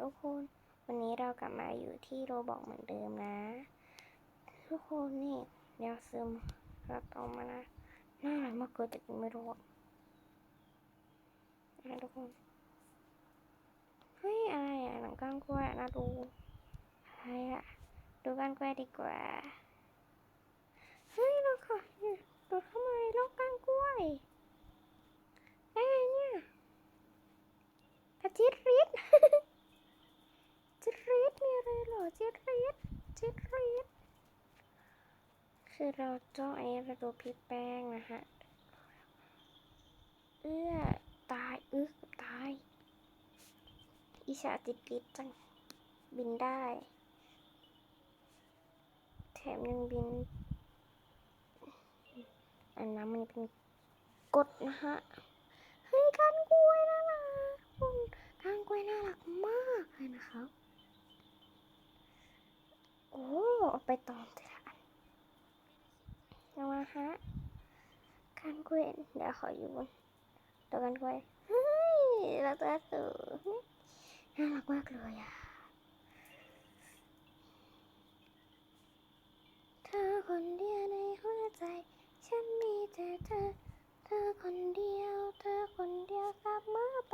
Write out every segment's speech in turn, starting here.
ทุกคน วันนี้เรากลับมาอยู่ที่โรบอกเหมือนเดิมนะ ทุกคนนี่เดี๋ยวซึมรับออกมานะน่ารักมากเกินแต่กินไม่รู้อะนะทุกคนเฮ้ยอะไรอะหนังก้างกล้วยน่าดูอะไรอะดูก้างกล้วยดีกว่าเฮ้ยเราขอดูเข้ามโลกก้างกล้วยได้ไงเนี่ยพระจิตริด จิตริดมีอะไรเหรอจิตริดจิตริด คือเราจ้องไอ้เราดูพี่แป้งนะฮะ เอื้อ ตาย อึกตาย อิชาติดลิดจัง บินได้ แถมยังบิน อันนั้นมันเป็นกดนะฮะ เฮ้ยกานกล้วยน่ารักคุณกานกล้วยน่ารักมากเลยนะครับ โอ้ เอาไปตอมทีละอันเามาฮะ ก้านกล้วยเดี๋ยวขออยู่บนตัวก้านกล้วยเฮ้ยเราตัวสูงน่ารักมากเลยอะเธอคนเดียวในหัวใจ ฉันมีแต่เธอ เธอคนเดียว เธอคนเดียวเสมอไป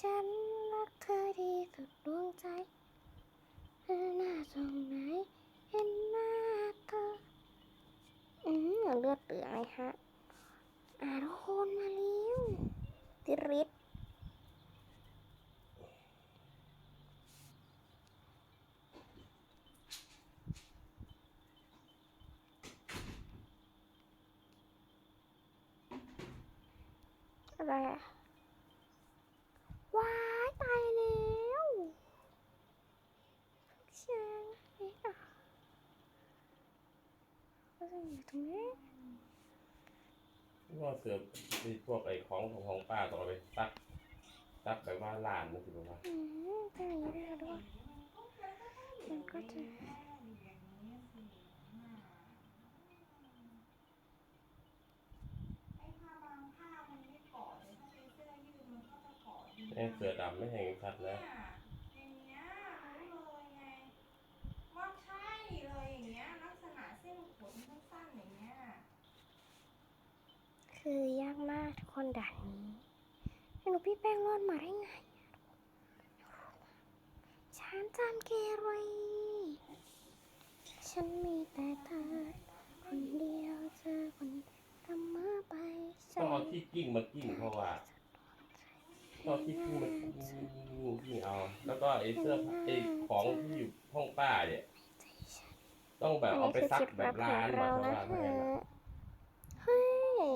ฉันรักเธอที่สุดดวงใจเธอหน้าตรงไหนเห็นหน้าเธอ อืมเลือดเปื่อยฮะ อ่าทุกคนมาเร็วติริดอะไรอะว้ายตายแล้วฉันเอ๊ะอะก็จะอยู่ตรงนี้ ว่าเสือมีพวกไอ้ของของของป้าต้องเอาไปซักซักแบบว่าลานนะสิบอกว่าอืมเป็นอย่างนี้เลยด้วยมันก็จะไอ้เสือดำไม่เห็นชัดนะ อย่างเงี้ยรู้เลยไงว่าใช่เลยอย่างเงี้ยลักษณะเส้นขนสั้นๆอย่างเงี้ย คือยากมากทุกคนด่านนี้ไม่รู้พี่แป้งรอดมาได้ไงอะฉันจำเกเรฉันมีแต่เธอคนเดียวเธอคนทำมาไปฉัต้องเอานที่กิ้งมากิ้งเพราะว่าต้องเอาที่กิ้งมากิ้งกิ้งเอา แล้วก็ไอ้เสื้อไอ้ของที่อยู่ห้องป้าเนี่ย ต้องแบบอันเอานี้ไปคือซักจุดแบรับบร้าของนเรามานะชาวบ้านฮะไม่ให้นะเฮ้ย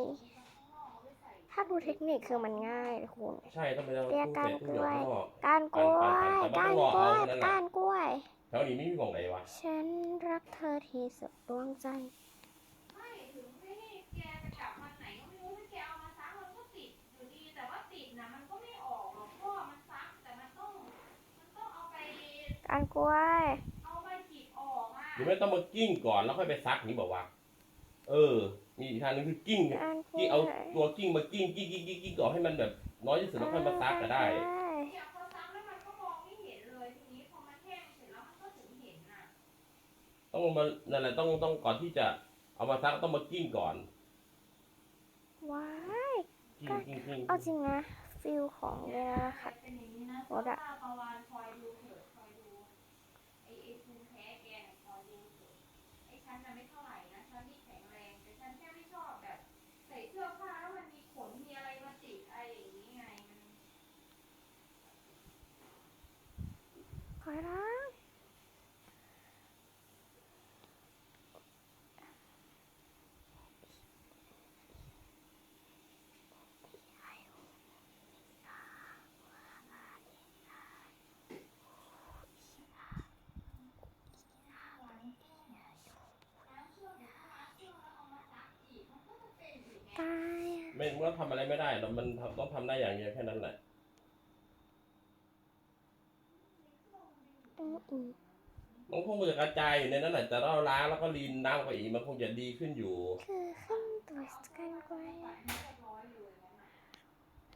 ถ้าดูเทคนิคคือมันง่ายทุกคนใช่ต้องไปเอาเรียกตู้ก้านเสร็จกตู้ล้เดี๋ยววยข้างนอกก้านกล้วยปั่นๆๆก้านกล้วยแต่มันต้องรอเอาเท่านั้นแหละก้านกล้วยแถวนี้ไม่มีหมองไหนวะฉันรักเธอที่สุดดวงใจไม่ถึงไม่ให้แกจะกลับวันไหนก็ไม่รู้ถ้าแกเอามาซักมันก็ติดอยู่ดีแต่ว่าติดนะมันก็ไม่ออกหรอกเพราะว่ามันซักแต่มันต้องมันต้องเอาไปก้านกล้วยเอาไปจีบออกอะหรือไม่ต้องมากิ้งก่อนแล้วค่อยไปซักนี่บอกว่า เออ มีอีกทางนึงคือกิ้งก้านกล้กิ้งวยเอาตัวกิ้งมากิ้งกิ้งกิ้งกิ้งกิ้งก่อนให้มันแบบน้อยที่สุดแล้วค่อยมาซักก็ได้เนี่ยพอซักแล้วมันก็มองไม่เห็นเลยทีนี้พอมันแห้งเสร็จแล้วมันก็ถึงเห็นอะต้องมานั่นแหละต้องต้องก่อนที่จะเอามาซักต้องมากิ้งก่อนว้ายกิ้งกิ้งกิ้งเอาจริงนะฟิลของเวลาขัด เป็นอย่างนี้นะโอ๊ตอะ ป้าประวานคอยดูเถิดคอยดูไอ้ไอ้ภูมิแพ้แกเนี่ยคอยดูเถิดไอ้ฉันน่ะไม่เท่าไหร่นะฉันนี่แข็งแรงแต่ฉันแค่ไม่ชอบแบบ ใส่เสื้อผ้าแล้วมันมีขนมีอะไรมาติดอะไรอย่างนี้ไงมัน ขอร้องตาย ไม่เมื่ทำอะไรไม่ได้เรามันทำต้องทำได้อย่างเดียวแค่นั้นแหละ อื มันคงจะกระจายอยู่ในนั้นแหละแต่เราล้างแล้วก็ลีนน้ำไปอีกมันคงจะดีขึ้นอยู่ คือขึ้นตัวสกันกล้วยใส่ให้เรียบร้อยเลยงั้นน่ะ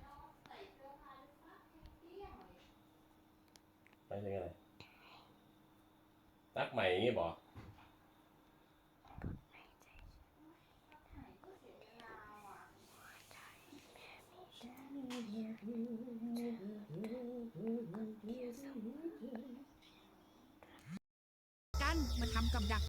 แล้วใส่เสื้อผ้าด้วยซักเกลี้ยงไงอะไรตักใหม่อย่างนี้บอก หายก็เสียเวลาว่ะ กันมาทำกับดัก